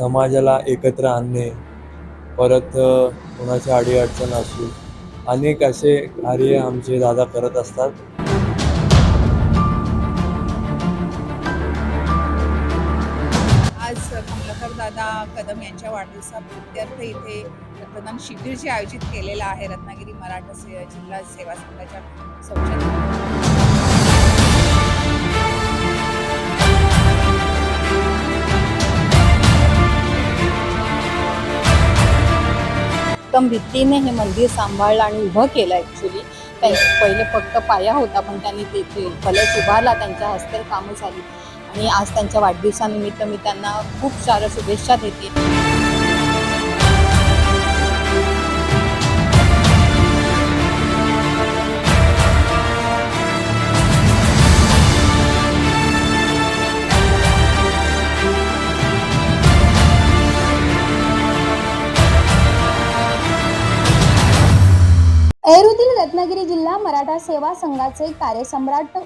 समाजाला एकत्र आणणे परत कोणाच्या अडीअडचण असू अनेक असे कार्य आमचे दादा करत असतात. आज कमलाकर दादा कदम यांच्या वाढदिवसाप्रित्यर्थ इथे रक्तदान शिबिर जे आयोजित केलेलं आहे रत्नागिरी मराठा से जिल्हा सेवा संघाच्या सौजन्य उत्तम रीतीने हे मंदिर सांभाळलं आणि उभं केलं ॲक्च्युली पहिले फक्त पाया होता पण त्यांनी तेथे कलश उभारला त्यांच्या हस्ते कामं झाली. आणि आज त्यांच्या वाढदिवसानिमित्त मी त्यांना खूप साऱ्या शुभेच्छा देते. जिल्हा मराठा सेवा संघाचे कार्यसम्राट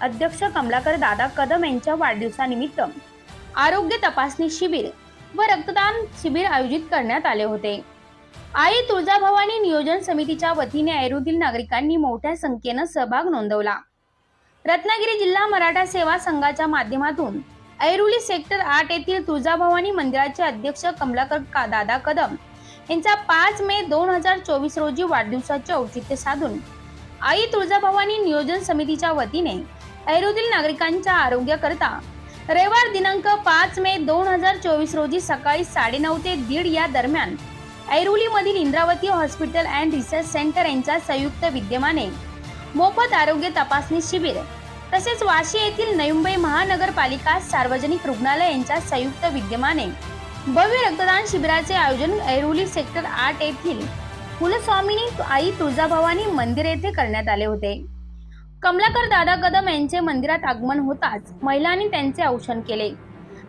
अध्यक्ष कमलाकर दादा कदम यांच्या वाढदिवसानिमित्त आरोग्य तपासणी शिबिर व रक्तदान शिबिर आयोजित करण्यात आले होते. आई तुळजाभवानी नियोजन समितीच्या वतीने ऐरूतील नागरिकांनी मोठ्या संख्येनं सहभाग नोंदवला. रत्नागिरी जिल्हा मराठा सेवा संघाच्या माध्यमातून ऐरुली सेक्टर आठ येथील तुळजाभवानी मंदिराचे अध्यक्ष कमलाकर दादा कदम यांचा पाच मे दोन हजार चोवीस रोजी वाढदिवसाचे औचित्य साधून आई तुळजाभवानी नियोजन समितीच्या वतीने ऐरोतील नागरिकांच्या आरोग्याकरता रविवार दिनांक पाच मे दोन हजार चोवीस रोजी सकाळी साडेनऊ ते दीड या दरम्यान ऐरोलीमधील Indravati hospital and research centre यांच्या संयुक्त विद्यमाने मोफत आरोग्य तपासणी शिबिर तसेच वाशी येथील नवी मुंबई महानगरपालिका सार्वजनिक रुग्णालय यांच्या संयुक्त विद्यमाने भव्य रक्तदान शिबिराचे आयोजन ऐरोली सेक्टर आठ येथील कुलस्वामिनी आई तुळजाभवानी मंदिर येथे करण्यात आले होते. कमलाकर दादा कदम यांचे मंदिरात आगमन होताच महिलांनी त्यांचे औषण केले.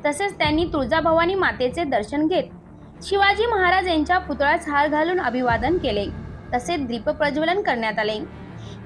तसेच त्यांनी तुळजाभवानी मातेचे दर्शन घेत शिवाजी महाराज यांच्या पुतळ्यास हार घालून अभिवादन केले. तसेच दीप प्रज्वलन करण्यात आले.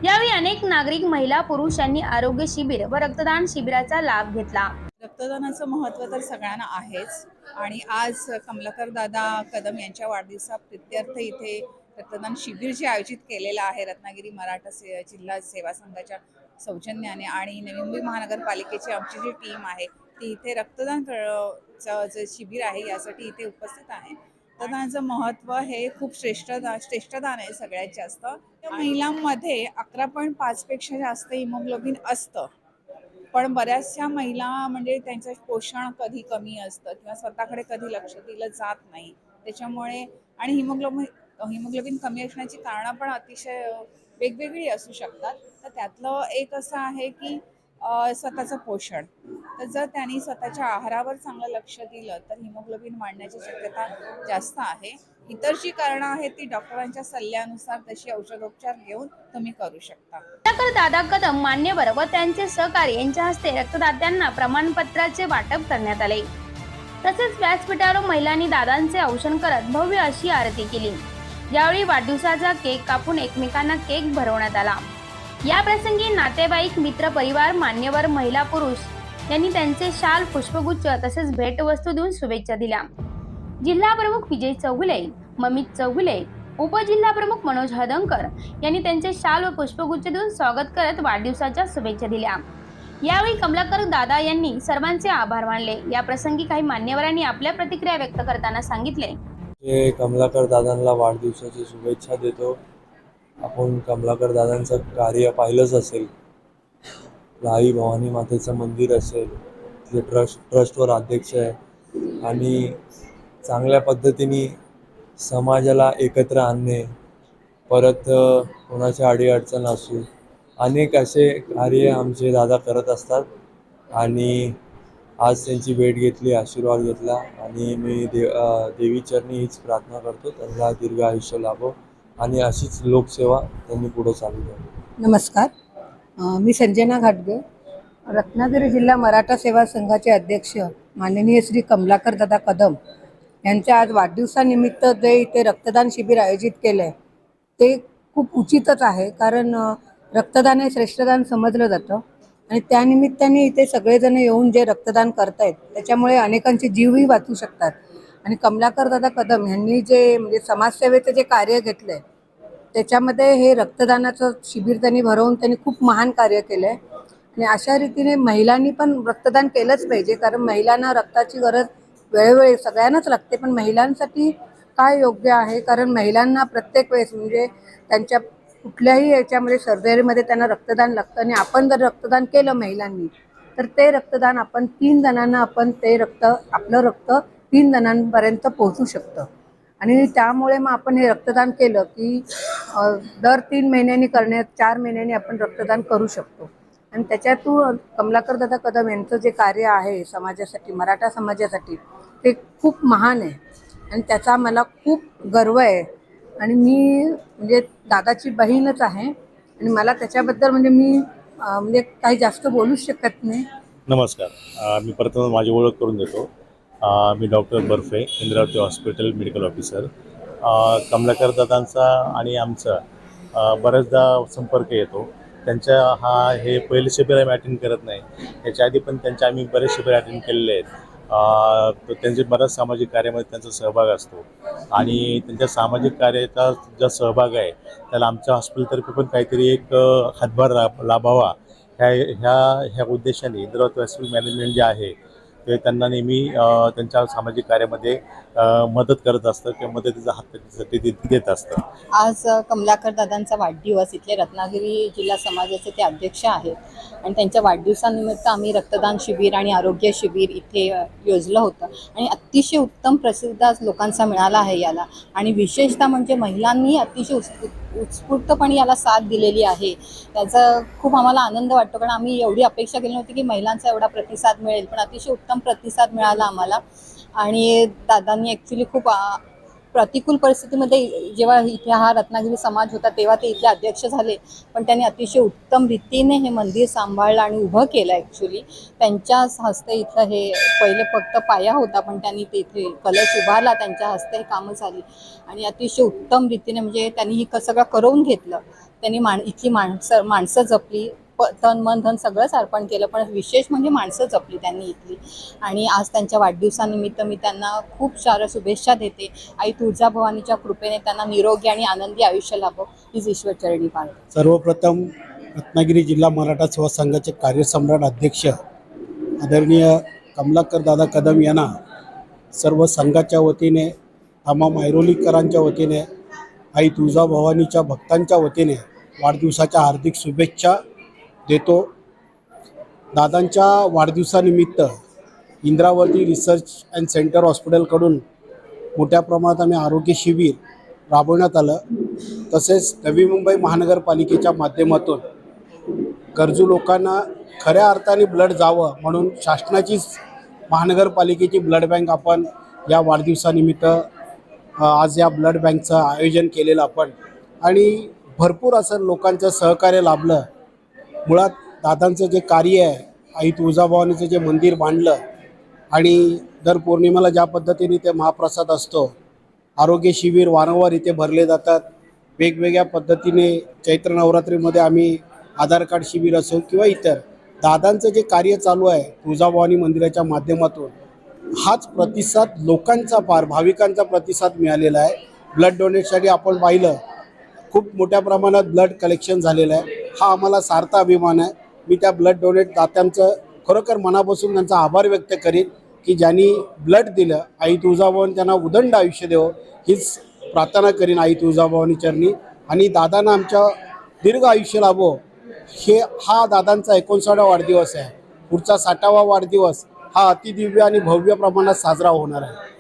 यावेळी अनेक नागरिक महिला पुरुष यांनी आरोग्य शिबिर व रक्तदान शिबिराचा लाभ घेतला. रक्तदानाचं महत्त्व तर सगळ्यांना आहेच. आणि आज कमलाकर दादा कदम यांच्या वाढदिवसाप्रित्यर्थ इथे रक्तदान शिबिर जे आयोजित केलेलं आहे रत्नागिरी मराठा से जिल्हा सेवा संघाच्या सौजन्याने आणि नवी मुंबई महानगरपालिकेची आमची जी टीम आहे ती इथे रक्तदान जे शिबिर आहे यासाठी इथे उपस्थित आहे. रक्तदानाचं महत्त्व हे खूप श्रेष्ठ श्रेष्ठदान आहे सगळ्यात जास्त. त्या महिलांमध्ये अकरा पॉईंट पाचपेक्षा जास्त हिमोग्लोबिन असतं. पण बऱ्याचशा महिला म्हणजे त्यांचं पोषण कधी कमी असतं किंवा स्वतःकडे कधी लक्ष दिलं जात नाही. त्याच्यामुळे आणि हिमोग्लोबिन हिमोग्लोबिन कमी असण्याची कारणं पण अतिशय वेगवेगळी असू शकतात. तर त्यातलं एक असं आहे की स्वतःचं पोषण. तर जर त्यांनी स्वतःच्या आहारावर चांगलं लक्ष दिलं तर हिमोग्लोबिन वाढण्याची शक्यता जास्त आहे. इतर जी कारणं आहेत ती डॉक्टरांच्या सल्ल्यानुसार तशी औषधोपचार घेऊन तुम्ही करू शकता. कमलाकर दादा कदम मान्यवर व त्यांचे सहकारी यांच्या हस्ते रक्तदात्यांना प्रमाणपत्राचे वाटप करण्यात आले. तसेच व्यासपीठावर महिलांनी दादांचे औषण करत भव्य अशी आरती केली. यावेळी वाढदिवसाचा केक कापून एकमेकांना केक भरवण्यात आला. या प्रसंगी नातेवाईक मित्र परिवार मान्यवर महिला पुरुष यांनी त्यांचे शाल पुष्पगुच्छ तसेच भेटवस्तू देऊन शुभेच्छा दिल्या. जिल्हा प्रमुख विजय चौगुले ममित चौगुले उपजिल्हा प्रमुख मनोज हदंकर यांनी त्यांचे शाल व पुष्पगुच्छ देऊन स्वागत करत वाढदिवसाच्या शुभेच्छा दिल्या. यावेळी कमलाकर दादा यांनी सर्वांचे आभार मानले. या प्रसंगी काही मान्यवरांनी आपल्या प्रतिक्रिया व्यक्त करताना सांगितले. ते कमलाकर दादांना वाढदिवसाची शुभेच्छा देतो. आपण कमलाकर दादांचं कार्य पाहिलंच असेल. आई भवानी मातेचं मंदिर असेल ते ट्रस्ट ट्रस्टवर अध्यक्ष आहे. आणि चांगल्या पद्धतीने समाजाला एकत्र आणणे परत कोणाच्या अडीअडचण असू अनेक असे कार्य आमचे दादा करत असतात. आणि आज त्यांची भेट घेतली आशीर्वाद घेतला आणि मी दे देवीचरणी हीच प्रार्थना करतो. त्यांना दीर्घ आयुष्य लाभो आणि अशीच लोकसेवा त्यांनी पुढे चालू द्यावी नमस्कार. मी संजना घाटगे रत्नागिरी जिल्हा मराठा सेवा संघाचे अध्यक्ष माननीय श्री कमलाकर दादा कदम यांच्या आज वाढदिवसानिमित्त जे इथे रक्तदान शिबिर आयोजित केलं आहे ते खूप उचितच आहे कारण रक्तदान हे श्रेष्ठदान समजलं जातं. आणि त्यानिमित्ताने इथे सगळेजण येऊन जे रक्तदान करतायत त्याच्यामुळे अनेकांचे जीवही वाचू शकतात. आणि कमलाकर दादा कदम यांनी जे म्हणजे समाजसेवेचं जे कार्य घेतलं आहे त्याच्यामध्ये हे रक्तदानाचं शिबिर त्यांनी भरवून त्यांनी खूप महान कार्य केलं आहे आणि अशा रीतीने महिलांनी पण रक्तदान केलंच पाहिजे कारण महिलांना रक्ताची गरज वेळोवेळी सगळ्यांनाच लागते. पण महिलांसाठी काय योग्य आहे? कारण महिलांना प्रत्येक वेळेस म्हणजे त्यांच्या कुठल्याही याच्यामध्ये सर्जरीमध्ये त्यांना रक्तदान लागतं आणि आपण जर रक्तदान केलं महिलांनी तर ते रक्तदान आपण तीन जणांना आपण ते रक्त आपलं रक्त तीन जणांपर्यंत पोहोचू शकतं. आणि त्यामुळे मग आपण हे रक्तदान केलं की दर तीन महिन्यांनी करण्यात चार महिन्यांनी आपण रक्तदान करू शकतो. आणि त्याच्यातून कमलाकर दादा कदम यांचं जे कार्य आहे समाजासाठी मराठा समाजासाठी ते खूप महान आहे. आणि त्याचा मला खूप गर्व आहे. आणि मी म्हणजे दादाची बहीणच आहे आणि मला त्याच्याबद्दल म्हणजे मी म्हणजे काही जास्त बोलूच शकत नाही. नमस्कार. मी प्रथम माझी ओळख करून देतो. मी doctor Barfe Indravati hospital medical officer. Kamalakar दादांचा आणि आमचा बऱ्याचदा संपर्क येतो. त्यांच्या हा हे पहिले शिबिर आम्ही अटेंड करत नाही. याच्या आधी पण त्यांच्या आम्ही बरेच शिबिर अटेंड केलेले आहेत. त्यांचे बऱ्याच सामाजिक कार्यामध्ये त्यांचा सहभाग असतो. आणि त्यांच्या सामाजिक कार्याचा जो सहभाग आहे त्याला आमच्या हॉस्पिटलतर्फे पण काहीतरी एक हातभार लाभावा. ह्या ह्या ह्या उद्देशाने इंद्रावती हॉस्पिटल मॅनेजमेंट जे आहे ते त्यांना नेहमी त्यांच्या सामाजिक कार्यामध्ये मदत करत असतं किंवा मदतीचा हात त्यांच्यासाठी देत असतं. आज कमलाकर दादांचा वाढदिवस इथले रत्नागिरी जिल्हा समाजाचे ते अध्यक्ष आहेत. आणि त्यांच्या वाढदिवसानिमित्त आम्ही रक्तदान शिबिर आणि आरोग्य शिबिर इथे योजलं होतं. आणि अतिशय उत्तम प्रसिद्ध आज लोकांचा मिळाला आहे याला. आणि विशेषतः म्हणजे महिलांनी अतिशय उत्सुक उत्स्फूर्तपणे याला साथ दिलेली आहे. त्याचा खूप आम्हाला आनंद वाटतो कारण आम्ही एवढी अपेक्षा केली नव्हती की महिलांचा एवढा प्रतिसाद मिळेल पण अतिशय उत्तम प्रतिसाद मिळाला आम्हाला. आणि दादांनी ॲक्च्युली खूप प्रतिकूल परिस्थितीमध्ये जेव्हा इथे हा रत्नागिरी समाज होता तेव्हा ते इथले अध्यक्ष झाले. पण त्यांनी अतिशय उत्तम रीतीने हे मंदिर सांभाळलं आणि उभं केलं ॲक्च्युली त्यांच्याच हस्ते इथं हे पहिले फक्त पाया होता पण त्यांनी ते इथे कलश उभारला त्यांच्या हस्ते हे कामं झाली. आणि अतिशय उत्तम रीतीने म्हणजे त्यांनी हे क- सगळं करवून घेतलं. त्यांनी माण इथली माणसं माणसं जपली. प तन मन धन सगळंच अर्पण केलं. पण विशेष म्हणजे माणसं जपली त्यांनी इथली. आणि आज त्यांच्या वाढदिवसानिमित्त मी त्यांना खूप साऱ्या शुभेच्छा देते. आई तुळजाभवानीच्या कृपेने त्यांना निरोगी आणि आनंदी आयुष्य लाभो हीच ईश्वरचरणी पाहते सर्वप्रथम रत्नागिरी जिल्हा मराठा सेवा संघाचे कार्यसम्राट अध्यक्ष आदरणीय कमलाकर दादा कदम यांना सर्व संघाच्या वतीने तमाम ऐरोलीकरांच्या वतीने आई तुळजाभवानीच्या भक्तांच्या वतीने वाढदिवसाच्या हार्दिक शुभेच्छा देतो. दादांच्या वाढदिवसानिमित्त इंद्रावती रिसर्च अँड सेंटर हॉस्पिटलकडून मोठ्या प्रमाणात आम्ही आरोग्य शिबिर राबवण्यात आलं. तसेच नवी मुंबई महानगरपालिकेच्या माध्यमातून गरजू लोकांना खऱ्या अर्थाने ब्लड जावं म्हणून शासनाचीच महानगरपालिकेची ब्लड बँक आपण या वाढदिवसानिमित्त आज या ब्लड बँकचं आयोजन केलेलं आपण. आणि भरपूर असं लोकांचं सहकार्य लाभलं. मुळात दादांचं जे कार्य आहे आई तुळजाभवानीचं जे मंदिर बांधलं आणि दर पौर्णिमेला ज्या पद्धतीने ते महाप्रसाद असतो आरोग्य शिबिर वारंवार इथे भरले जातात. वेगवेगळ्या पद्धतीने चैत्र नवरात्रीमध्ये आम्ही आधार कार्ड शिबिर असो किंवा इतर दादांचं जे कार्य चालू आहे तुळजाभवानी मंदिराच्या माध्यमातून हाच प्रतिसाद लोकांचा फार भाविकांचा प्रतिसाद मिळालेला आहे. ब्लड डोनेटसाठी आपण पाहिलं खूप मोठ्या प्रमाणात ब्लड कलेक्शन झालेलं आहे. हा आम्हाला सार्थ अभिमान आहे. मी त्या ब्लड डोनेट दात्यांचं खरोखर मनापासून त्यांचा आभार व्यक्त करीन की ज्यांनी ब्लड दिलं आई तुळजाभवन त्यांना उदंड आयुष्य देवं हीच प्रार्थना करीन आई तुळजाभवानी चरणी. आणि दादांना आमच्या दीर्घ आयुष्य लाभो हे हा दादांचा एकोणसाठा वाढदिवस आहे. पुढचा साठावा वाढदिवस हा अतिदिव्य आणि भव्य प्रमाणात साजरा होणार आहे.